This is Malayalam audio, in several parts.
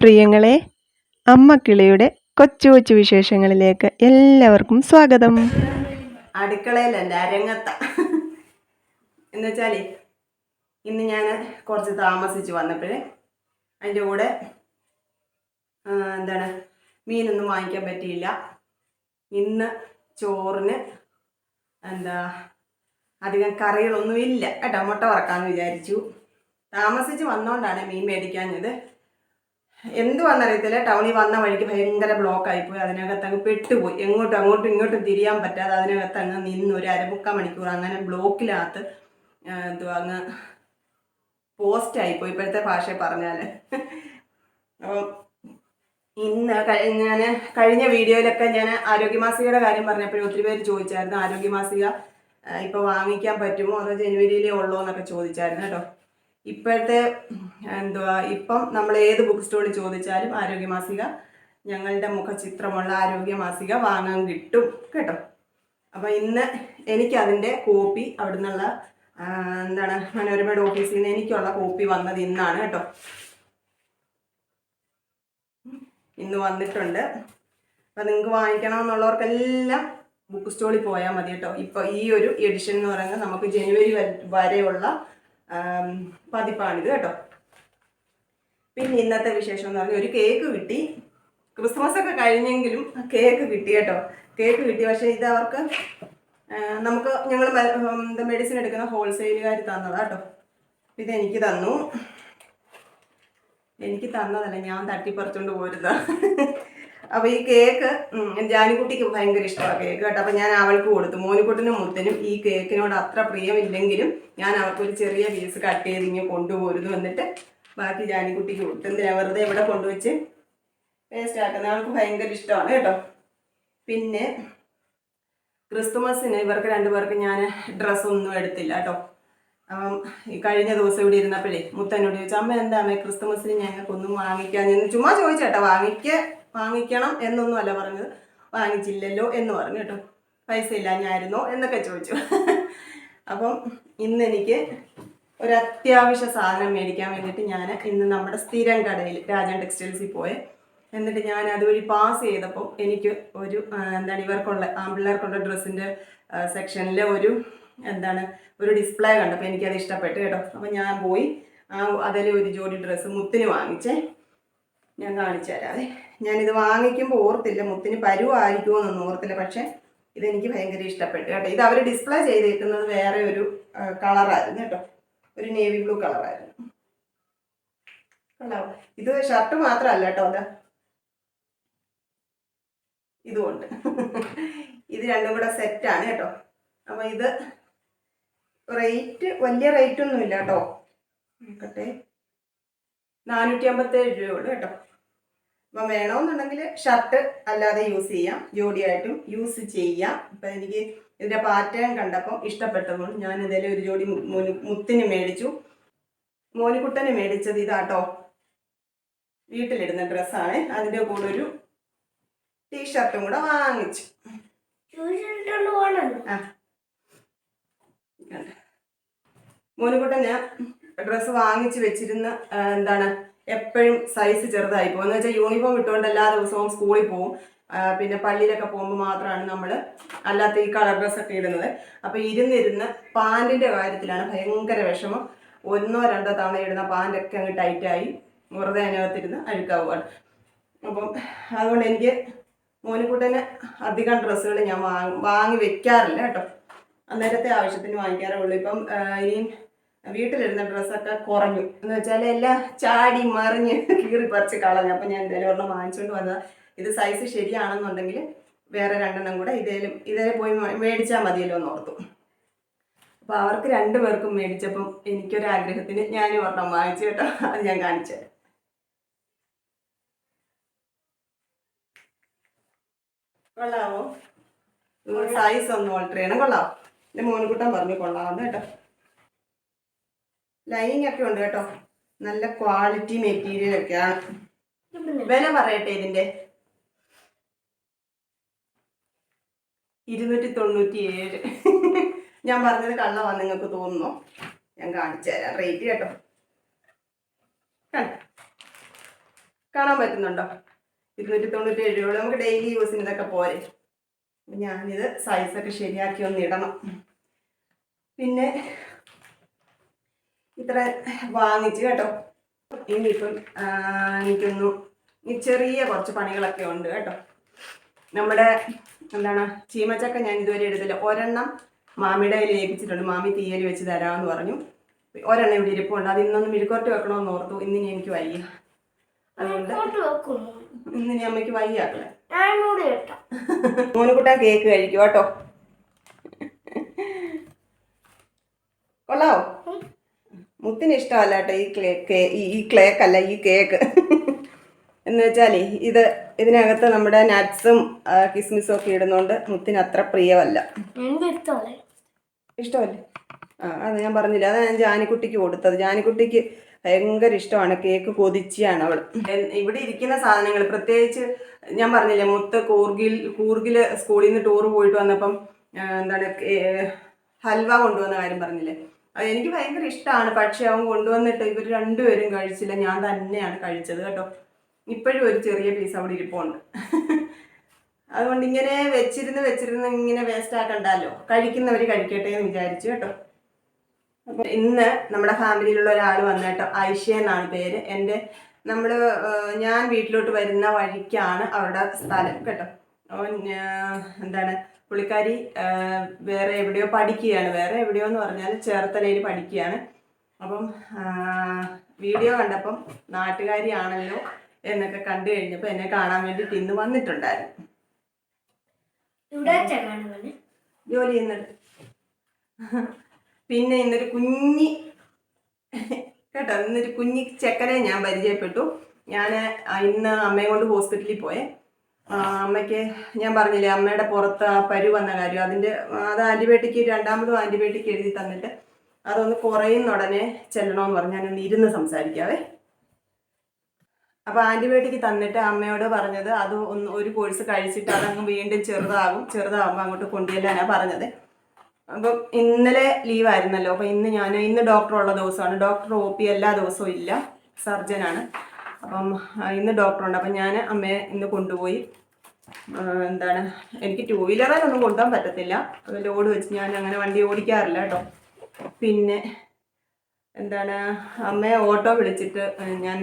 പ്രിയങ്ങളെ അമ്മക്കിളിയുടെ കൊച്ചു കൊച്ചു വിശേഷങ്ങളിലേക്ക് എല്ലാവർക്കും സ്വാഗതം. അടുക്കളയിലല്ല അരങ്ങത്ത എന്നുവെച്ചാലേ ഇന്ന് ഞാൻ കുറച്ച് താമസിച്ച് വന്നപ്പോഴേ അതിന്റെ കൂടെ എന്താണ് മീനൊന്നും വാങ്ങിക്കാൻ പറ്റിയില്ല. ഇന്ന് ചോറിന് എന്താ അധികം കറികളൊന്നും ഇല്ല കേട്ടോ മുട്ട വറക്കാമെന്ന് വിചാരിച്ചു. താമസിച്ച് വന്നോണ്ടാണ് മീൻ മേടിക്കാഞ്ഞത്. എന്തുവാണെന്നറിയത്തില്ല ടൗണിൽ വന്ന വഴിക്ക് ഭയങ്കര ബ്ലോക്ക് ആയിപ്പോയി അതിനകത്ത് അങ്ങ് പെട്ടുപോയി. എങ്ങോട്ടും അങ്ങോട്ടും ഇങ്ങോട്ടും തിരിയാൻ പറ്റാതെ അതിനകത്ത് അങ്ങ് നിന്ന് ഒരു അരമുക്കാൽ മണിക്കൂർ അങ്ങനെ ബ്ലോക്കിനകത്ത് എന്തുവാ അങ്ങ് പോസ്റ്റ് ആയിപ്പോയി ഇപ്പോഴത്തെ ഭാഷ പറഞ്ഞാൽ അപ്പം ഇന്ന് ഞാൻ കഴിഞ്ഞ വീഡിയോയിലൊക്കെ ഞാൻ ആരോഗ്യമാസികയുടെ കാര്യം പറഞ്ഞപ്പോഴും ഒത്തിരി പേര് ചോദിച്ചായിരുന്നു ആരോഗ്യമാസിക മാസിക ഇപ്പൊ വാങ്ങിക്കാൻ പറ്റുമോ? അതോ ജനുവരിയിലേ ഉള്ളോ എന്നൊക്കെ ചോദിച്ചായിരുന്നു കേട്ടോ. ഇപ്പോഴത്തെ എന്തുവാ ഇപ്പം നമ്മൾ ഏത് ബുക്ക് സ്റ്റോറിൽ ചോദിച്ചാലും ആരോഗ്യ മാസിക ഞങ്ങളുടെ മുഖചിത്രമുള്ള ആരോഗ്യ മാസിക വാങ്ങാൻ കിട്ടും കേട്ടോ. അപ്പോൾ ഇന്ന് എനിക്കതിന്റെ കോപ്പി അവിടെ നിന്നുള്ള എന്താണ് മനോരമയുടെ ഓഫീസിൽ നിന്ന് എനിക്കുള്ള കോപ്പി വന്നത് ഇന്നാണ് കേട്ടോ. ഇന്ന് വന്നിട്ടുണ്ട്. അപ്പം നിങ്ങൾക്ക് വാങ്ങിക്കണമെന്നുള്ളവർക്കെല്ലാം ബുക്ക് സ്റ്റോളിൽ പോയാൽ മതി കേട്ടോ. ഇപ്പോൾ ഈ ഒരു എഡിഷൻ എന്ന് പറയുന്നത് നമുക്ക് ജനുവരി വരെയുള്ള പതിപ്പാണിത് കേട്ടോ. പിന്നെ ഇന്നത്തെ വിശേഷം എന്ന് പറഞ്ഞാൽ ഒരു കേക്ക് കിട്ടി. ക്രിസ്മസ് ഒക്കെ കഴിഞ്ഞെങ്കിലും കേക്ക് കിട്ടി കേട്ടോ. കേക്ക് കിട്ടി. പക്ഷേ ഇത് അവർക്ക് നമുക്ക് ഞങ്ങൾ മെഡിസിൻ എടുക്കുന്ന ഹോൾസെയിലുകാർ തന്നതാണ് കേട്ടോ. ഇത് എനിക്ക് തന്നു. എനിക്ക് തന്നതല്ല ഞാൻ തട്ടിപ്പറിച്ചോണ്ട് പോരുന്ന അപ്പൊ ഈ കേക്ക് ജാനിക്കുട്ടിക്ക് ഭയങ്കര ഇഷ്ടമാണ് കേക്ക് കേട്ടോ. അപ്പൊ ഞാൻ അവൾക്ക് കൊടുത്തു. മോനിക്കുട്ടിനും മുത്തനും ഈ കേക്കിനോട് അത്ര പ്രിയമില്ലെങ്കിലും ഞാൻ അവൾക്ക് ഒരു ചെറിയ പീസ് കട്ട് ചെയ്ത് ഇങ്ങനെ കൊണ്ടുപോരുന്നു എന്നിട്ട് ബാക്കി ജാനിക്കുട്ടിക്ക് കൊടുത്തു. എന്തിനാ വെറുതെ ഇവിടെ കൊണ്ടുവച്ച് പേസ്റ്റ് ആക്കുന്നത്? അവൾക്ക് ഭയങ്കര ഇഷ്ടമാണ് കേട്ടോ. പിന്നെ ക്രിസ്തുമസിന് ഇവർക്ക് രണ്ടുപേർക്ക് ഞാൻ ഡ്രസ്സൊന്നും എടുത്തില്ല കേട്ടോ. അപ്പം കഴിഞ്ഞ ദിവസം ഇവിടെ ഇരുന്നപ്പോഴേ മുത്തനോട് ചോദിച്ചു അമ്മ എന്താ അമ്മ ക്രിസ്തുമസിന് ഞങ്ങൾക്കൊന്നും വാങ്ങിക്കാൻ ചുമ്മാ ചോദിച്ചേട്ടാ വാങ്ങിക്ക വാങ്ങിക്കണം എന്നൊന്നും അല്ല പറഞ്ഞത്. വാങ്ങിച്ചില്ലല്ലോ എന്ന് പറഞ്ഞു കേട്ടോ. പൈസ ഇല്ലാഞ്ഞായിരുന്നോ എന്നൊക്കെ ചോദിച്ചു. അപ്പം ഇന്ന് എനിക്ക് ഒരു അത്യാവശ്യ സാധനം മേടിക്കാൻ വേണ്ടിയിട്ട് ഞാൻ ഇന്ന് നമ്മുടെ സ്ഥിരം കടയിൽ രാജൻ ടെക്സ്റ്റൈൽസിൽ പോയെ. എന്നിട്ട് ഞാൻ അതുവഴി പാസ് ചെയ്തപ്പോൾ എനിക്ക് ഒരു എന്താണ് ഇവർക്കുള്ള ആമ്പിള്ളേർക്കുള്ള ഡ്രസ്സിന്റെ സെക്ഷനിലെ ഒരു എന്താണ് ഒരു ഡിസ്പ്ലേ കണ്ടപ്പോൾ എനിക്കത് ഇഷ്ടപ്പെട്ടു കേട്ടോ. അപ്പോൾ ഞാൻ പോയി ആ അതിൽ ഒരു ജോഡി ഡ്രസ്സ് മുത്തിന് വാങ്ങിച്ചേ. ഞാൻ കാണിച്ചു തരാതെ ഞാനിത് വാങ്ങിക്കുമ്പോൾ ഓർത്തില്ല മുത്തിന് പരുവായിരിക്കുമോ എന്നൊന്നും ഓർത്തില്ല പക്ഷേ ഇതെനിക്ക് ഭയങ്കര ഇഷ്ടപ്പെട്ടു കേട്ടോ. ഇത് അവർ ഡിസ്പ്ലേ ചെയ്തിരിക്കുന്നത് വേറെ ഒരു കളറായിരുന്നു കേട്ടോ. ഒരു നേവി ബ്ലൂ കളറായിരുന്നു. കണ്ടോ? ഇത് ഷർട്ട് മാത്രമല്ല കേട്ടോ അത്. ഇതുകൊണ്ട് ഇത് രണ്ടും കൂടെ സെറ്റാണ് കേട്ടോ. അപ്പോൾ ഇത് റേറ്റ് വലിയ റേറ്റ് ഒന്നുമില്ല കേട്ടോ. നോക്കട്ടെ. നാനൂറ്റി അമ്പത്തേഴ് രൂപയുള്ളൂ കേട്ടോ. അപ്പം വേണമെന്നുണ്ടെങ്കിൽ ഷർട്ട് അല്ലാതെ യൂസ് ചെയ്യാം. ജോഡിയായിട്ടും യൂസ് ചെയ്യാം. ഇപ്പം എനിക്ക് ഇതിന്റെ പാറ്റേൺ കണ്ടപ്പം ഇഷ്ടപ്പെട്ടതുകൊണ്ട് ഞാൻ എന്തായാലും ഒരു ജോഡി മുത്തിന് മേടിച്ചു. മോനിക്കുട്ടന് മേടിച്ചത് ഇതാട്ടോ. വീട്ടിലിടുന്ന ഡ്രസ്സാണ് അതിന്റെ കൂടെ ഒരു ടീഷർട്ടും കൂടെ വാങ്ങിച്ചു. ആ. മോനുകുട്ടൻ ഞാൻ ഡ്രസ്സ് വാങ്ങിച്ച് വെച്ചിരുന്ന എന്താണ് എപ്പോഴും സൈസ് ചെറുതായി പോകും. എന്ന് വെച്ചാൽ യൂണിഫോം ഇട്ടുകൊണ്ട് എല്ലാ ദിവസവും സ്കൂളിൽ പോകും പിന്നെ പള്ളിയിലൊക്കെ പോകുമ്പോൾ മാത്രമാണ് നമ്മൾ അല്ലാത്ത ഈ കളർ ഡ്രസ്സൊക്കെ ഇടുന്നത്. അപ്പോൾ ഇരുന്നിരുന്ന് പാന്റിന്റെ കാര്യത്തിലാണ് ഭയങ്കര വിഷമം. ഒന്നോ രണ്ടോ തവണ ഇടുന്ന പാന്റൊക്കെ അങ്ങ് ടൈറ്റായി വെറുതെ അതിനകത്തിരുന്ന് അഴുക്കാവുകയാണ്. അപ്പം അതുകൊണ്ട് എനിക്ക് മോനിക്കുട്ടന് അധികം ഡ്രസ്സുകൾ ഞാൻ വാങ്ങി വാങ്ങി വെക്കാറില്ല കേട്ടോ. അന്നേരത്തെ ആവശ്യത്തിന് വാങ്ങിക്കാറേ ഉള്ളൂ. ഇപ്പം ഇനിയും വീട്ടിലിരുന്ന ഡ്രസ്സൊക്കെ കുറഞ്ഞു. എന്ന് വെച്ചാൽ എല്ലാം ചാടി മറിഞ്ഞ് കീറി പറിച്ച് കളഞ്ഞു. അപ്പം ഞാൻ എന്തായാലും ഒരെണ്ണം വാങ്ങിച്ചുകൊണ്ട് വന്നത്. ഇത് സൈസ് ശരിയാണെന്നുണ്ടെങ്കിൽ വേറെ രണ്ടെണ്ണം കൂടെ ഇതേലും ഇതേ പോയി മേടിച്ചാൽ മതിയല്ലോ എന്ന് ഓർത്തു. അപ്പോൾ അവർക്ക് രണ്ടു പേർക്കും മേടിച്ചപ്പം എനിക്കൊരാഗ്രഹത്തിന് ഞാനും ഒരെണ്ണം വാങ്ങിച്ചു കേട്ടോ. അത് ഞാൻ കാണിച്ചു കൊള്ളാവോ? സൈസ് ഒന്ന് ഓൾട്ടർ ചെയ്യണം. കൊള്ളാവോ എന്റെ മോനുകുട്ടൻ പറഞ്ഞു കൊള്ളാവുന്ന കേട്ടോ. ലൈനിങ് ഒക്കെ ഉണ്ട് കേട്ടോ. നല്ല ക്വാളിറ്റി മെറ്റീരിയൽ ഒക്കെയാണ് വില പറയട്ടെ ഇതിന്റെ? ഇരുന്നൂറ്റി തൊണ്ണൂറ്റി ഏഴ് ഞാൻ പറഞ്ഞത് കള്ളവാന്ന് നിങ്ങൾക്ക് തോന്നുന്നു? ഞാൻ കാണിച്ചു തരാം. റേറ്റ് കേട്ടോ. കാണാൻ പറ്റുന്നുണ്ടോ? ഇരുന്നൂറ്റി തൊണ്ണൂറ്റി ഏഴ് രൂപ. നമുക്ക് ഡെയിലി യൂസിന് ഇതൊക്കെ പോരെ. ഞാനിത് സൈസൊക്കെ ശരിയാക്കി ഒന്ന് ഇടണം. പിന്നെ ഇത്ര വാങ്ങിച്ചു കേട്ടോ. ഇനിയിപ്പം എനിക്കൊന്നു ചെറിയ കുറച്ച് പണികളൊക്കെ ഉണ്ട് കേട്ടോ. നമ്മുടെ എന്താണ് ചീമച്ചക്ക ഞാൻ ഇതുവരെ എടുത്തില്ല. ഒരെണ്ണം മാമിയുടെ കയ്യിൽ ഏൽപ്പിച്ചിട്ടുണ്ട്. മാമി തീയൽ വെച്ച് തരാമെന്ന് പറഞ്ഞു. ഒരെണ്ണം ഇവിടെ ഇരിപ്പുണ്ട്. അത് ഇന്നൊന്ന് മെഴുക്കോട്ട് വെക്കണമെന്ന് ഓർത്തു. ഇന്നിനി എനിക്ക് വയ്യ. അതുകൊണ്ട് ഇന്നിനി അമ്മയ്ക്ക് കൂടി കേട്ടോ മോനുകുട്ടാൻ കേക്ക് കഴിക്കും കേട്ടോ. കൊള്ളാവോ? മുത്തിന് ഇഷ്ടമല്ല കേട്ടോ ഈ ക്ലേ ഈ- ക്ലേക്കല്ല ഈ കേക്ക്. എന്ന് വെച്ചാലേ ഇത് ഇതിനകത്ത് നമ്മുടെ നട്ട്സും കിസ്മിസും ഒക്കെ ഇടുന്നോണ്ട് മുത്തിന് അത്ര പ്രിയമല്ല. ഇഷ്ടമല്ലേ? ആ അത് ഞാൻ പറഞ്ഞില്ല അത് ഞാൻ ജാനിക്കുട്ടിക്ക് കൊടുത്തത്. ജാനിക്കുട്ടിക്ക് ഭയങ്കര ഇഷ്ടമാണ് കേക്ക് കൊതിച്ചിയാണ് അവൾ ഇവിടെ ഇരിക്കുന്ന സാധനങ്ങൾ പ്രത്യേകിച്ച് ഞാൻ പറഞ്ഞില്ലേ മുത്ത് കൂർഗിൽ കൂർഗിൽ സ്കൂളിൽ നിന്ന് ടൂർ പോയിട്ട് വന്നപ്പം എന്താണ് ഹൽവ കൊണ്ടുവന്ന കാര്യം പറഞ്ഞില്ലേ എനിക്ക് ഭയങ്കര ഇഷ്ടമാണ് പക്ഷെ അവൻ കൊണ്ടുവന്നിട്ട് ഇവർ രണ്ടുപേരും കഴിച്ചില്ല. ഞാൻ തന്നെയാണ് കഴിച്ചത് കേട്ടോ. ഇപ്പോഴും ഒരു ചെറിയ പീസ് അവിടെ ഇരിപ്പുണ്ട്. അതുകൊണ്ട് ഇങ്ങനെ വെച്ചിരുന്ന് വെച്ചിരുന്ന് ഇങ്ങനെ വേസ്റ്റ് ആക്കണ്ടല്ലോ. കഴിക്കുന്നവർ കഴിക്കട്ടെ എന്ന് വിചാരിച്ചു കേട്ടോ. അപ്പൊ ഇന്ന് നമ്മുടെ ഫാമിലിയിലുള്ള ഒരാൾ വന്നു കേട്ടോ. ഐഷ എന്നാണ് പേര്. എന്റെ നമ്മൾ ഞാൻ വീട്ടിലോട്ട് വരുന്ന വഴിക്കാണ് അവരുടെ സ്ഥലം കേട്ടോ. അവൻ എന്താണ് പുള്ളിക്കാരി വേറെ എവിടെയോ പഠിക്കുകയാണ്. വേറെ എവിടെയോ എന്ന് പറഞ്ഞാൽ ചേർത്തലയിൽ പഠിക്കുകയാണ്. അപ്പം വീഡിയോ കണ്ടപ്പം നാട്ടുകാരിയാണല്ലോ എന്നൊക്കെ കണ്ടു കഴിഞ്ഞപ്പോൾ എന്നെ കാണാൻ വേണ്ടി ഇന്ന് വന്നിട്ടുണ്ടായിരുന്നു. ജോലി ചെയ്യുന്നത്. പിന്നെ ഇന്നൊരു കുഞ്ഞി കേട്ടോ ഇന്നൊരു കുഞ്ഞി ചെക്കനെ ഞാൻ പരിചയപ്പെട്ടു. ഞാൻ ഇന്ന് അമ്മയെ കൊണ്ട് ഹോസ്പിറ്റലിൽ പോയെ. അമ്മയ്ക്ക് ഞാൻ പറഞ്ഞില്ലേ അമ്മയുടെ പുറത്ത് ആ പരു വന്ന കാര്യം. അതിന്റെ അത് ആന്റിബയോട്ടിക് രണ്ടാമതും ആന്റിബയോട്ടിക് എഴുതി തന്നിട്ട് അതൊന്ന് കുറയുന്ന ഉടനെ ചെല്ലണമെന്ന് പറഞ്ഞ് ഞാനൊന്ന് ഇരുന്ന് സംസാരിക്കാവേ. അപ്പോൾ ആന്റിബയോട്ടിക് തന്നിട്ട് അമ്മയോട് പറഞ്ഞത് അത് ഒന്ന് ഒരു കോഴ്സ് കഴിച്ചിട്ട് അതങ്ങ് വീണ്ടും ചെറുതാകും ചെറുതാകുമ്പോൾ അങ്ങോട്ട് കൊണ്ടുചെല്ലാനാണ് പറഞ്ഞത്. അപ്പം ഇന്നലെ ലീവായിരുന്നല്ലോ അപ്പോൾ ഇന്ന് ഞാൻ ഇന്ന് ഡോക്ടർ ഉള്ള ദിവസമാണ്. ഡോക്ടർ ഒ പി എല്ലാ ദിവസവും ഇല്ല. സർജനാണ് അപ്പം ഇന്ന് ഡോക്ടറുണ്ട്. അപ്പം ഞാൻ അമ്മയെ ഇന്ന് കൊണ്ടുപോയി എന്താണ് എനിക്ക് ടൂ വീലറിലൊന്നും കൊണ്ടുപോകാൻ പറ്റത്തില്ല. ലോഡ് വെച്ച് ഞാൻ അങ്ങനെ വണ്ടി ഓടിക്കാറില്ല കേട്ടോ. പിന്നെ എന്താണ് അമ്മയെ ഓട്ടോ വിളിച്ചിട്ട് ഞാൻ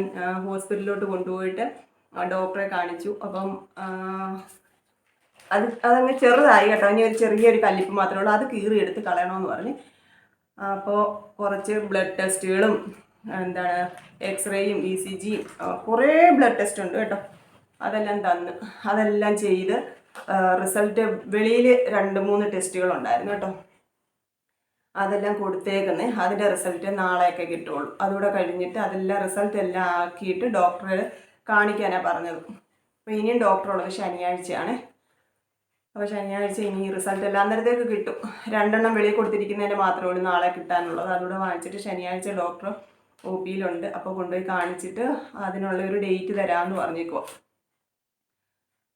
ഹോസ്പിറ്റലിലോട്ട് കൊണ്ടുപോയിട്ട് ഡോക്ടറെ കാണിച്ചു. അപ്പം അത് അതങ്ങ് ചെറുതായി കേട്ടോ. ഇനി ഒരു ചെറിയൊരു കല്ലിപ്പ് മാത്രമേ ഉള്ളൂ. അത് കീറി എടുത്ത് കളയണമെന്ന് പറഞ്ഞ്. അപ്പോൾ കുറച്ച് ബ്ലഡ് ടെസ്റ്റുകളും എന്താണ് എക്സ്റേയും ഇ സി ജിയും കുറേ ബ്ലഡ് ടെസ്റ്റ് ഉണ്ട് കേട്ടോ. അതെല്ലാം തന്ന് അതെല്ലാം ചെയ്ത് റിസൾട്ട് വെളിയിൽ രണ്ട് മൂന്ന് ടെസ്റ്റുകൾ ഉണ്ടായിരുന്നു കേട്ടോ. അതെല്ലാം കൊടുത്തേക്കുന്നേ. അതിന്റെ റിസൾട്ട് നാളെയൊക്കെ കിട്ടുള്ളൂ അതുകൂടെ കഴിഞ്ഞിട്ട് അതെല്ലാം റിസൾട്ട് എല്ലാം ആക്കിയിട്ട് ഡോക്ടറെ കാണിക്കാനാണ് പറഞ്ഞത്. അപ്പോൾ ഇനിയും ഡോക്ടറുള്ളത് ശനിയാഴ്ചയാണ്. അപ്പോൾ ശനിയാഴ്ച ഇനി റിസൾട്ട് എല്ലാം നേരത്തേക്ക് കിട്ടും. രണ്ടെണ്ണം വെളിയിൽ കൊടുത്തിരിക്കുന്നതിന്റെ മാത്രമേ ഉള്ളൂ നാളെ കിട്ടാനുള്ളത്. അതുകൂടെ വാങ്ങിച്ചിട്ട് ശനിയാഴ്ച ഡോക്ടർ ഒ പിയിലുണ്ട്. അപ്പോൾ കൊണ്ടുപോയി കാണിച്ചിട്ട് അതിനുള്ള ഒരു ഡേറ്റ് തരാമെന്ന് പറഞ്ഞേക്കോ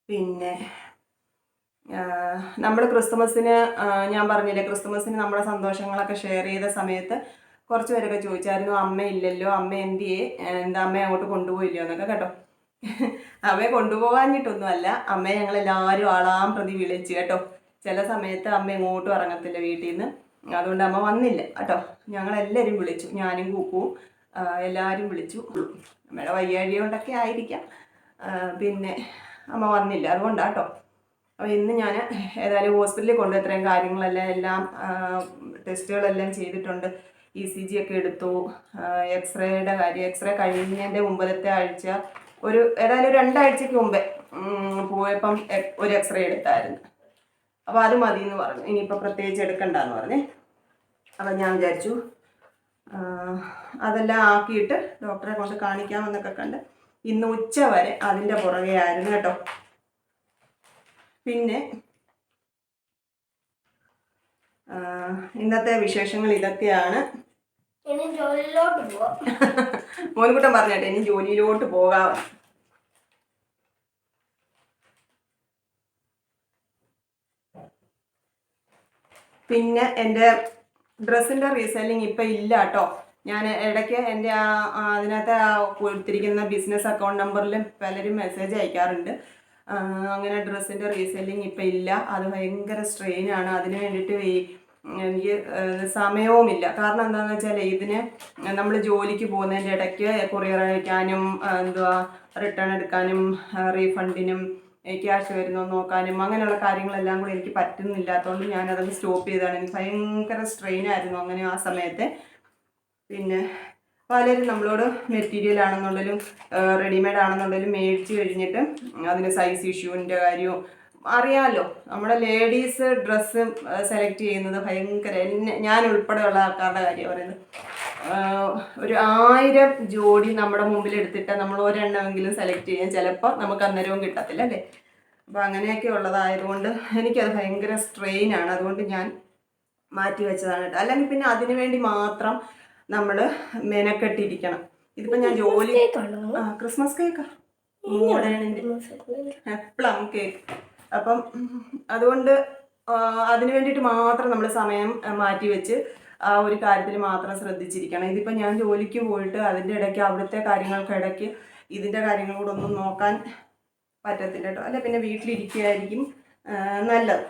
പിന്നെ നമ്മൾ ക്രിസ്തുമസിന് ഞാൻ പറഞ്ഞില്ലേ ക്രിസ്തുമസിന് നമ്മുടെ സന്തോഷങ്ങളൊക്കെ ഷെയർ ചെയ്ത സമയത്ത് കുറച്ച് പേരൊക്കെ ചോദിച്ചായിരുന്നു അമ്മ ഇല്ലല്ലോ അമ്മ എന്തിയെ? എന്താ അമ്മ അങ്ങോട്ട് കൊണ്ടുപോയില്ലയോ? എന്നൊക്കെ കേട്ടോ. അമ്മയെ കൊണ്ടുപോകാഞ്ഞിട്ടൊന്നുമല്ല അമ്മയെ ഞങ്ങൾ എല്ലാവരും ആളാം പ്രതി വിളിച്ചു കേട്ടോ. ചില സമയത്ത് അമ്മ എങ്ങോട്ടും ഇറങ്ങത്തില്ല വീട്ടിൽ നിന്ന് അതുകൊണ്ട് അമ്മ വന്നില്ല കേട്ടോ. ഞങ്ങളെല്ലാവരും വിളിച്ചു. ഞാനും കൂക്കുവും ആ, എല്ലാവരും വിളിച്ചു. അമ്മയുടെ വയ്യാഴിക കൊണ്ടൊക്കെ ആയിരിക്കാം പിന്നെ അമ്മ വന്നില്ല അതുകൊണ്ടാണ് കേട്ടോ അപ്പോൾ ഇന്ന് ഞാൻ ഏതായാലും ഹോസ്പിറ്റലിൽ കൊണ്ട് ഇത്രയും കാര്യങ്ങളെല്ലാം എല്ലാം ടെസ്റ്റുകളെല്ലാം ചെയ്തിട്ടുണ്ട്. ഇ സി ജി ഒക്കെ എടുത്തു. എക്സ്റേയുടെ കാര്യം എക്സ്റേ കഴിഞ്ഞതിന്റെ മുമ്പത്തെ ആഴ്ച ഒരു ഏതായാലും ഒരു രണ്ടാഴ്ചക്ക് മുമ്പേ പോയപ്പം ഒരു എക്സ്റേ എടുത്തായിരുന്നു. അപ്പോൾ അത് മതി എന്ന് പറഞ്ഞു. ഇനിയിപ്പോൾ പ്രത്യേകിച്ച് എടുക്കണ്ടെന്ന് പറഞ്ഞേ. അപ്പം ഞാൻ വിചാരിച്ചു അതെല്ലാം ആക്കിയിട്ട് ഡോക്ടറെ കൊണ്ട് കാണിക്കാമെന്നൊക്കെ കണ്ട് ഇന്ന് ഉച്ച വരെ അതിന്റെ പുറകെ ആയിരുന്നു കേട്ടോ. പിന്നെ ഇന്നത്തെ വിശേഷങ്ങൾ ഇതൊക്കെയാണ്. മോൻകുട്ടൻ പറഞ്ഞേട്ടെ ഇനി ജോലിയിലോട്ട് പോകാം. പിന്നെ എന്റെ ഡ്രസ്സിന്റെ റീസെല്ലിങ് ഇപ്പം ഇല്ല കേട്ടോ ഞാൻ ഇടയ്ക്ക് എന്റെ ആ അതിനകത്ത് കൊടുത്തിരിക്കുന്ന ബിസിനസ് അക്കൗണ്ട് നമ്പറിൽ പലരും മെസ്സേജ് അയക്കാറുണ്ട്. അങ്ങനെ ഡ്രസ്സിന്റെ റീസെല്ലിങ് ഇപ്പം ഇല്ല. അത് ഭയങ്കര സ്ട്രെയിനാണ് അതിന് വേണ്ടിയിട്ട് ഈ എനിക്ക് സമയവുമില്ല. കാരണം എന്താണെന്ന് വെച്ചാൽ ഇതിന് നമ്മൾ ജോലിക്ക് പോകുന്നതിന്റെ ഇടയ്ക്ക് കൊറിയർ അയക്കാനും എന്തുവാ റിട്ടേൺ എടുക്കാനും റീഫണ്ടിനും ക്യാഷ് വരുന്നോ നോക്കാനും അങ്ങനെയുള്ള കാര്യങ്ങളെല്ലാം കൂടി എനിക്ക് പറ്റുന്നില്ലാത്തതുകൊണ്ട് ഞാനതൊന്ന് സ്റ്റോപ്പ് ചെയ്തതാണ്. എനിക്ക് ഭയങ്കര സ്ട്രെയിൻ ആയിരുന്നു അങ്ങനെ ആ സമയത്ത്. പിന്നെ പലരും നമ്മളോട് മെറ്റീരിയൽ ആണെന്നുണ്ടെങ്കിലും റെഡിമെയ്ഡ് ആണെന്നുണ്ടെങ്കിലും മേടിച്ച് കഴിഞ്ഞിട്ട് അതിന് സൈസ് ഇഷ്യൂവിന്റെ കാര്യവും അറിയാമല്ലോ നമ്മുടെ ലേഡീസ് ഡ്രസ്സ് സെലക്ട് ചെയ്യുന്നത് ഭയങ്കര ഞാൻ ഉൾപ്പെടെയുള്ള ആൾക്കാരുടെ കാര്യം പറയുന്നത്. ഒരു ആയിരം ജോഡി നമ്മുടെ മുമ്പിൽ എടുത്തിട്ട് നമ്മൾ ഒരെണ്ണമെങ്കിലും സെലക്ട് ചെയ്യാൻ ചിലപ്പോൾ നമുക്ക് അന്നേരവും കിട്ടത്തില്ല അല്ലേ? അപ്പോൾ അങ്ങനെയൊക്കെ ഉള്ളതായതുകൊണ്ട് എനിക്കത് ഭയങ്കര സ്ട്രെയിൻ ആണ്. അതുകൊണ്ട് ഞാൻ മാറ്റി വെച്ചതാണ് കേട്ടോ. അല്ലെങ്കിൽ പിന്നെ അതിനു വേണ്ടി മാത്രം നമ്മൾ മെനക്കെട്ടിരിക്കണം. ഇതിപ്പോൾ ഞാൻ ജോലി ആ ക്രിസ്മസ് കേക്കാ പ്ലം കേക്ക് അപ്പം അതുകൊണ്ട് അതിന് വേണ്ടിയിട്ട് മാത്രം നമ്മൾ സമയം മാറ്റി വെച്ച് ആ ഒരു കാര്യത്തിൽ മാത്രം ശ്രദ്ധിച്ചിരിക്കണം. ഇതിപ്പോൾ ഞാൻ ജോലിക്ക് പോയിട്ട് അതിന്റെ ഇടയ്ക്ക് അവിടുത്തെ കാര്യങ്ങൾക്കിടയ്ക്ക് ഇതിന്റെ കാര്യങ്ങൾ കൂടെ ഒന്നും നോക്കാൻ പറ്റത്തില്ല കേട്ടോ അല്ല പിന്നെ വീട്ടിലിരിക്കുകയായിരിക്കും നല്ലത്.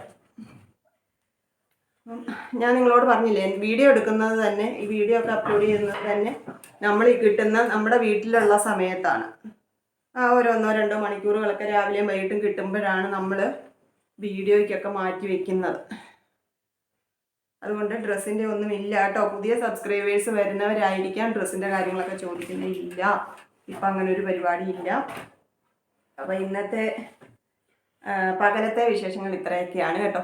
ഞാൻ നിങ്ങളോട് പറഞ്ഞില്ലേ വീഡിയോ എടുക്കുന്നത് തന്നെ ഈ വീഡിയോ ഒക്കെ അപ്ലോഡ് ചെയ്യുന്നത് തന്നെ നമ്മൾ ഈ കിട്ടുന്ന നമ്മുടെ വീട്ടിലുള്ള സമയത്താണ്. ആ ഒരു ഒന്നോ രണ്ടോ മണിക്കൂറുകളൊക്കെ രാവിലെയും വൈകിട്ടും കിട്ടുമ്പോഴാണ് നമ്മൾ വീഡിയോയ്ക്കൊക്കെ മാറ്റി വെക്കുന്നത്. അതുകൊണ്ട് ഡ്രസ്സിന്റെ ഒന്നും ഇല്ല കേട്ടോ. പുതിയ സബ്സ്ക്രൈബേഴ്സ് വരുന്നവരായിരിക്കാം. ഡ്രസ്സിന്റെ കാര്യങ്ങളൊക്കെ ചോദിക്കുന്നേ ഇല്ല ഇപ്പം അങ്ങനെ ഒരു പരിപാടി ഇല്ല അപ്പോൾ ഇന്നത്തെ പകലത്തെ വിശേഷങ്ങൾ ഇത്രയൊക്കെയാണ് കേട്ടോ.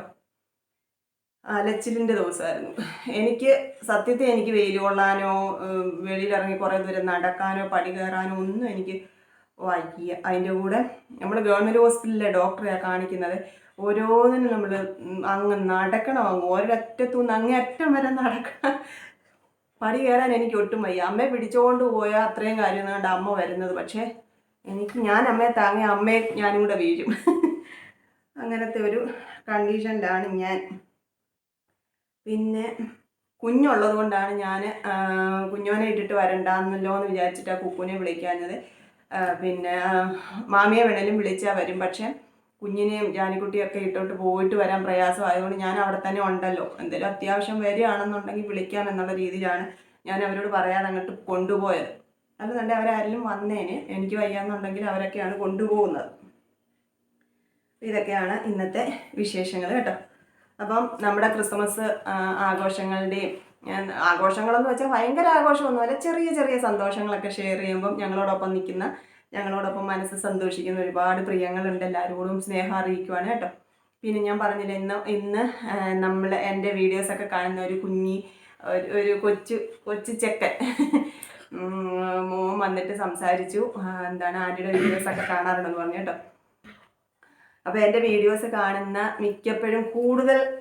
അലച്ചിലിന്റെ ദിവസമായിരുന്നു. എനിക്ക് സത്യത്തെ എനിക്ക് വെയിൽ കൊള്ളാനോ വെളിയിലിറങ്ങി കുറേ ദൂരം നടക്കാനോ പടി കയറാനോ ഒന്നും എനിക്ക് വയ്യ. അതിന്റെ കൂടെ നമ്മൾ ഗവൺമെന്റ് ഹോസ്പിറ്റലിലെ ഡോക്ടറെയാണ് കാണിക്കുന്നത്. ഓരോന്നിനും നമ്മൾ അങ്ങ് നടക്കണം അങ്ങ് ഒരറ്റത്തു നിന്ന് അങ്ങേ അറ്റം വരെ നടക്കണം. പടി കയറാൻ എനിക്ക് ഒട്ടും വയ്യ. അമ്മയെ പിടിച്ചുകൊണ്ട് പോയാൽ അത്രയും കാര്യം കണ്ട് അമ്മ വരുന്നത്. പക്ഷേ എനിക്ക് ഞാൻ അമ്മയെ താങ്ങി അമ്മയെ ഞാനും കൂടെ വീഴും. അങ്ങനത്തെ ഒരു കണ്ടീഷനിലാണ് ഞാൻ. പിന്നെ കുഞ്ഞുള്ളത് കൊണ്ടാണ് ഞാൻ കുഞ്ഞോനെ ഇട്ടിട്ട് വരണ്ടാന്നല്ലോ എന്ന് വിചാരിച്ചിട്ട് ആ കുക്കുനെ വിളിക്കാഞ്ഞത് പിന്നെ മാമിയെ വേണേലും വിളിച്ചാൽ വരും. പക്ഷേ കുഞ്ഞിനെയും ജാനിക്കുട്ടിയൊക്കെ ഇട്ടോട്ട് പോയിട്ട് വരാൻ പ്രയാസമായതുകൊണ്ട് ഞാൻ അവിടെ തന്നെ ഉണ്ടല്ലോ. എന്തെങ്കിലും അത്യാവശ്യം വരികയാണെന്നുണ്ടെങ്കിൽ വിളിക്കാം എന്നുള്ള രീതിയിലാണ് ഞാൻ അവരോട് പറയാതെ അങ്ങോട്ട് കൊണ്ടുപോയത്. അല്ലെന്നുണ്ടെങ്കിൽ അവരാരെങ്കിലും വന്നേന് എനിക്ക് വയ്യാന്നുണ്ടെങ്കിൽ അവരൊക്കെയാണ് കൊണ്ടുപോകുന്നത്. ഇതൊക്കെയാണ് ഇന്നത്തെ വിശേഷങ്ങൾ കേട്ടോ. അപ്പം നമ്മുടെ ക്രിസ്മസ് ആഘോഷങ്ങളുടെയും ആഘോഷങ്ങളെന്ന് വെച്ചാൽ ഭയങ്കര ആഘോഷമൊന്നുമല്ല ചെറിയ ചെറിയ സന്തോഷങ്ങളൊക്കെ ഷെയർ ചെയ്യുമ്പം ഞങ്ങളോടൊപ്പം നിൽക്കുന്ന ഞങ്ങളോടൊപ്പം മനസ്സ് സന്തോഷിക്കുന്ന ഒരുപാട് പ്രിയങ്ങളുണ്ട്. എല്ലാവരോടും സ്നേഹം അറിയിക്കുവാണ് കേട്ടോ. പിന്നെ ഞാൻ പറഞ്ഞില്ല ഇന്ന് ഇന്ന് നമ്മൾ എന്റെ വീഡിയോസൊക്കെ കാണുന്ന ഒരു കുഞ്ഞി ഒരു- കൊച്ചു കൊച്ചു ചെക്കൻ. മോൻ വന്നിട്ട് സംസാരിച്ചു. എന്താണ് ആന്റിയുടെ വീഡിയോസൊക്കെ കാണാറുണ്ടെന്ന് പറഞ്ഞു കേട്ടോ. അപ്പോൾ എന്റെ വീഡിയോസ് കാണുന്ന മിക്കപ്പോഴും കൂടുതൽ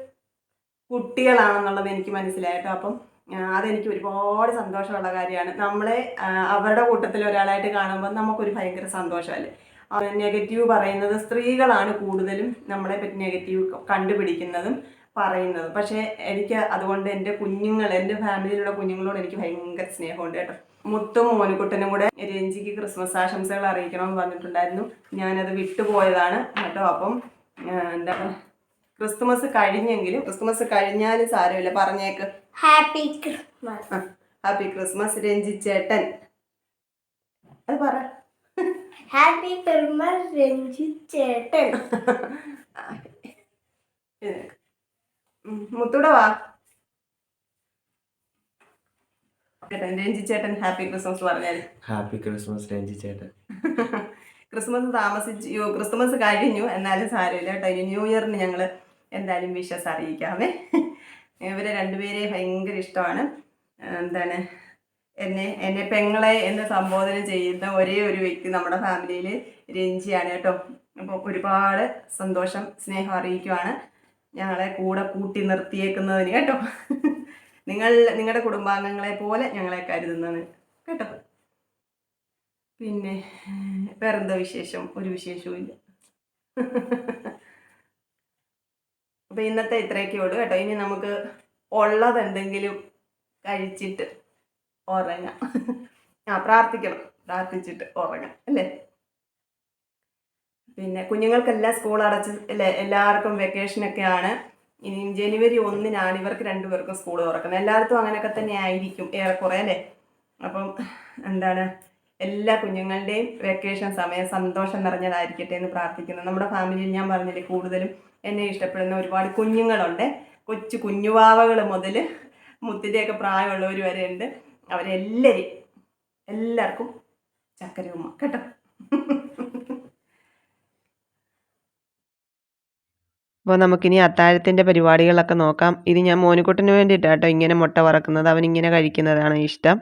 കുട്ടികളാണെന്നുള്ളത് എനിക്ക് മനസ്സിലായിട്ടോ അപ്പം അതെനിക്ക് ഒരുപാട് സന്തോഷമുള്ള കാര്യമാണ്. നമ്മളെ അവരുടെ കൂട്ടത്തിൽ ഒരാളായിട്ട് കാണുമ്പോൾ നമുക്കൊരു ഭയങ്കര സന്തോഷമല്ലേ? നെഗറ്റീവ് പറയുന്നത് സ്ത്രീകളാണ് കൂടുതലും നമ്മളെ പറ്റി നെഗറ്റീവ് കണ്ടുപിടിക്കുന്നതും പറയുന്നത്. പക്ഷേ എനിക്ക് അതുകൊണ്ട് എന്റെ കുഞ്ഞുങ്ങൾ എന്റെ ഫാമിലിയിലുള്ള കുഞ്ഞുങ്ങളോട് എനിക്ക് ഭയങ്കര സ്നേഹമുണ്ട് കേട്ടോ. മുത്തും മോനുകുട്ടനും കൂടെ രഞ്ജിക്ക് ക്രിസ്മസ് ആശംസകൾ അറിയിക്കണമെന്ന് പറഞ്ഞിട്ടുണ്ടായിരുന്നു. ഞാനത് വിട്ടുപോയതാണ് കേട്ടോ. അപ്പം എന്താ എന്താ ക്രിസ്മസ് കഴിഞ്ഞെങ്കിലും ക്രിസ്തുമസ് കഴിഞ്ഞാലും സാരമില്ല. പറഞ്ഞേക്ക്. ഹാപ്പി ക്രിസ്മസ് ഹാപ്പി ക്രിസ്മസ് രഞ്ജിച്ചേട്ടൻ. അത് പറ. ഹാപ്പി ക്രിസ്മസ് രഞ്ജിച്ചേട്ടൻ. മുത്തൂടെ വാ. ചേട്ടൻ രഞ്ജിച്ചേട്ടൻ ഹാപ്പി ക്രിസ്മസ് പറഞ്ഞാൽ ഹാപ്പി ക്രിസ്മസ് രഞ്ജി ചേട്ടൻ ക്രിസ്മസ് താമസിച്ചു ക്രിസ്മസ് കഴിഞ്ഞു എന്നാലും സാരമില്ല കേട്ടോ. ഇനി ന്യൂ ഇയറിന് ഞങ്ങൾ എന്തായാലും വിഷസ് അറിയിക്കാമേ ഇവരെ രണ്ടുപേരെയും ഭയങ്കര ഇഷ്ടമാണ്. എന്താണ് എന്നെ എന്നെ പെങ്ങളെ എന്ന് സംബോധന ചെയ്യുന്ന ഒരേ ഒരു വ്യക്തി നമ്മുടെ ഫാമിലിയിൽ രഞ്ജിയാണ് കേട്ടോ. അപ്പോൾ ഒരുപാട് സന്തോഷം സ്നേഹം അറിയിക്കുവാണ്. ഞങ്ങളെ കൂടെ കൂട്ടി നിർത്തിയേക്കുന്നതിന് കേട്ടോ. നിങ്ങൾ നിങ്ങളുടെ കുടുംബാംഗങ്ങളെ പോലെ ഞങ്ങളെ കരുതുന്നതിന് കേട്ടോ. പിന്നെ വേറെന്താ വിശേഷം? ഒരു വിശേഷവും ഇല്ല അപ്പോൾ ഇന്നത്തെ ഇത്രയൊക്കെ ഉള്ളൂ കേട്ടോ. ഇനി നമുക്ക് ഉള്ളത് എന്തെങ്കിലും കഴിച്ചിട്ട് ഉറങ്ങാം. ആ പ്രാർത്ഥിക്കണം. പ്രാർത്ഥിച്ചിട്ട് ഉറങ്ങാം അല്ലേ? പിന്നെ കുഞ്ഞുങ്ങൾക്കെല്ലാം സ്കൂൾ അടച്ച് അല്ലേ? എല്ലാവർക്കും വെക്കേഷനൊക്കെയാണ് ഇനി ജനുവരി ഒന്നിനാണ് ഇവർക്ക് രണ്ടുപേർക്കും സ്കൂൾ തുറക്കുന്നത്. എല്ലായിടത്തും അങ്ങനെയൊക്കെ തന്നെ ആയിരിക്കും ഏറെക്കുറെ അല്ലേ? അപ്പം എന്താണ്? എല്ലാ കുഞ്ഞുങ്ങളുടെയും വെക്കേഷൻ സമയം സന്തോഷം നിറഞ്ഞതായിരിക്കട്ടെ എന്ന് പ്രാർത്ഥിക്കുന്നു. നമ്മുടെ ഫാമിലിയിൽ ഞാൻ പറഞ്ഞില്ലേ കൂടുതലും എന്നെ ഇഷ്ടപ്പെടുന്ന ഒരുപാട് കുഞ്ഞുങ്ങളുണ്ട്. കൊച്ചു കുഞ്ഞുവാവകൾ മുതൽ മുത്തിന്റെയൊക്കെ പ്രായമുള്ളവർ വരെ ഉണ്ട് അവരെല്ലാവരും എല്ലാവർക്കും ചക്കര ഉമ്മ കേട്ടോ? അപ്പോൾ നമുക്കിനി അത്താഴത്തിന്റെ പരിപാടികളൊക്കെ നോക്കാം. ഇത് ഞാൻ മോനിക്കുട്ടന് വേണ്ടിയിട്ട് കേട്ടോ ഇങ്ങനെ മുട്ട വറക്കുന്നത്. അവനിങ്ങനെ കഴിക്കുന്നതാണ് ഇഷ്ടം.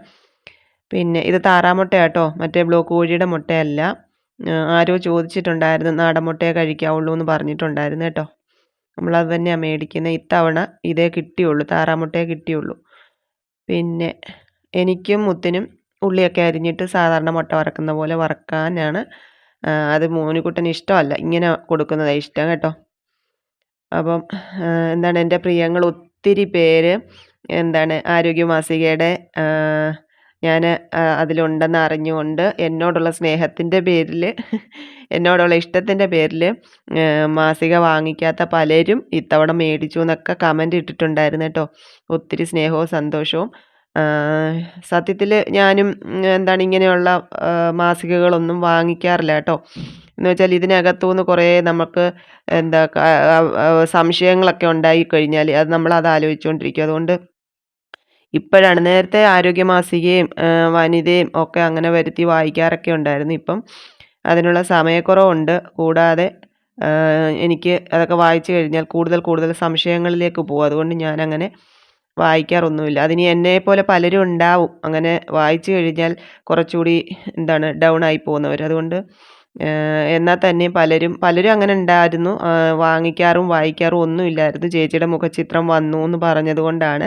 പിന്നെ ഇത് താറാമുട്ട കേട്ടോ മറ്റേ ബ്ലോക്ക് കോഴിയുടെ മുട്ടയല്ല. ആരോ ചോദിച്ചിട്ടുണ്ടായിരുന്നു നാടൻ മുട്ടയെ കഴിക്കാവുള്ളൂ എന്ന് പറഞ്ഞിട്ടുണ്ടായിരുന്നു കേട്ടോ. നമ്മളത് തന്നെയാണ് മേടിക്കുന്നത് ഇത്തവണ ഇതേ കിട്ടിയുള്ളൂ താറാമുട്ടയെ കിട്ടിയുള്ളൂ. പിന്നെ എനിക്കും മുത്തിനും ഉള്ളിയൊക്കെ അരിഞ്ഞിട്ട് സാധാരണ മുട്ട വറക്കുന്ന പോലെ വറക്കാനാണ് അത് മോനുകുട്ടന് ഇഷ്ടമല്ല. ഇങ്ങനെ കൊടുക്കുന്നതാണ് ഇഷ്ടം കേട്ടോ. അപ്പം എന്താണ് എന്റെ പ്രിയങ്ങൾ ഒത്തിരി പേര് എന്താണ് ആരോഗ്യ മാസികയുടെ ഞാൻ അതിലുണ്ടെന്ന് അറിഞ്ഞുകൊണ്ട് എന്നോടുള്ള സ്നേഹത്തിന്റെ പേരിൽ എന്നോടുള്ള ഇഷ്ടത്തിന്റെ പേരിൽ മാസിക വാങ്ങിക്കാത്ത പലരും ഇത്തവണ മേടിച്ചു എന്നൊക്കെ കമന്റ് ഇട്ടിട്ടുണ്ടായിരുന്നു കേട്ടോ. ഒത്തിരി സ്നേഹവും സന്തോഷവും. സത്യത്തിൽ ഞാനും എന്താണ് ഇങ്ങനെയുള്ള മാസികകളൊന്നും വാങ്ങിക്കാറില്ല കേട്ടോ. എന്ന് വെച്ചാൽ ഇതിനകത്തുനിന്ന് കുറേ നമുക്ക് എന്താ സംശയങ്ങളൊക്കെ ഉണ്ടായി കഴിഞ്ഞാൽ അത് നമ്മൾ അത് ആലോചിച്ചുകൊണ്ടിരിക്കും. അതുകൊണ്ട് ഇപ്പോഴാണ്. നേരത്തെ ആരോഗ്യ മാസികയും വനിതയും ഒക്കെ അങ്ങനെ വരുത്തി വായിക്കാറൊക്കെ ഉണ്ടായിരുന്നു. ഇപ്പം അതിനുള്ള സമയക്കുറവുണ്ട്. കൂടാതെ എനിക്ക് അതൊക്കെ വായിച്ചു കഴിഞ്ഞാൽ കൂടുതൽ കൂടുതൽ സംശയങ്ങളിലേക്ക് പോകും. അതുകൊണ്ട് ഞാനങ്ങനെ വായിക്കാറൊന്നുമില്ല. അതിന് എന്നെ പോലെ പലരും ഉണ്ടാവും. അങ്ങനെ വായിച്ചു കഴിഞ്ഞാൽ കുറച്ചുകൂടി എന്താണ് ഡൗൺ ആയി പോകുന്നവർ അതുകൊണ്ട് എന്നാൽ തന്നെ പലരും പലരും അങ്ങനെ ഉണ്ടായിരുന്നു. വാങ്ങിക്കാറും വായിക്കാറും ഒന്നുമില്ലായിരുന്നു. ചേച്ചിയുടെ മുഖചിത്രം വന്നു എന്ന് പറഞ്ഞത് കൊണ്ടാണ്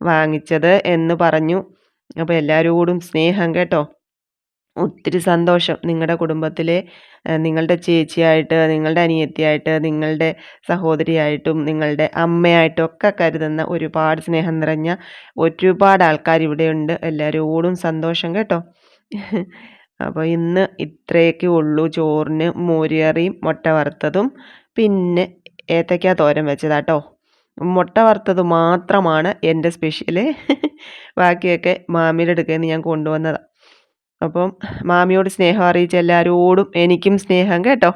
വാങ്ങിച്ചത് എന്ന് പറഞ്ഞു. അപ്പോൾ എല്ലാവരോടും സ്നേഹം കേട്ടോ. ഒത്തിരി സന്തോഷം നിങ്ങളുടെ കുടുംബത്തിലെ നിങ്ങളുടെ ചേച്ചിയായിട്ട് നിങ്ങളുടെ അനിയത്തിയായിട്ട് നിങ്ങളുടെ സഹോദരിയായിട്ടും നിങ്ങളുടെ അമ്മയായിട്ടും ഒക്കെ കരുതുന്ന ഒരുപാട് സ്നേഹം നിറഞ്ഞ ഒരുപാട് ആൾക്കാർ ഇവിടെയുണ്ട്. എല്ലാവരോടും സന്തോഷം കേട്ടോ. അപ്പോൾ ഇന്ന് ഇത്രയൊക്കെ ഉള്ളൂ. ചോറിന് മോരുകറിയും മുട്ട വറുത്തതും പിന്നെ ഏത്തയ്ക്ക തോരം വെച്ചതാട്ടോ. മുട്ട വറുത്തത് മാത്രമാണ് എന്റെ സ്പെഷ്യൽ ബാക്കിയൊക്കെ മാമിയുടെ അടുക്കൽ നിന്ന് ഞാൻ കൊണ്ടുവന്നതാണ് അപ്പം മാമിയോട് സ്നേഹം അറിയിച്ച എല്ലാവരോടും എനിക്കും സ്നേഹം കേട്ടോ.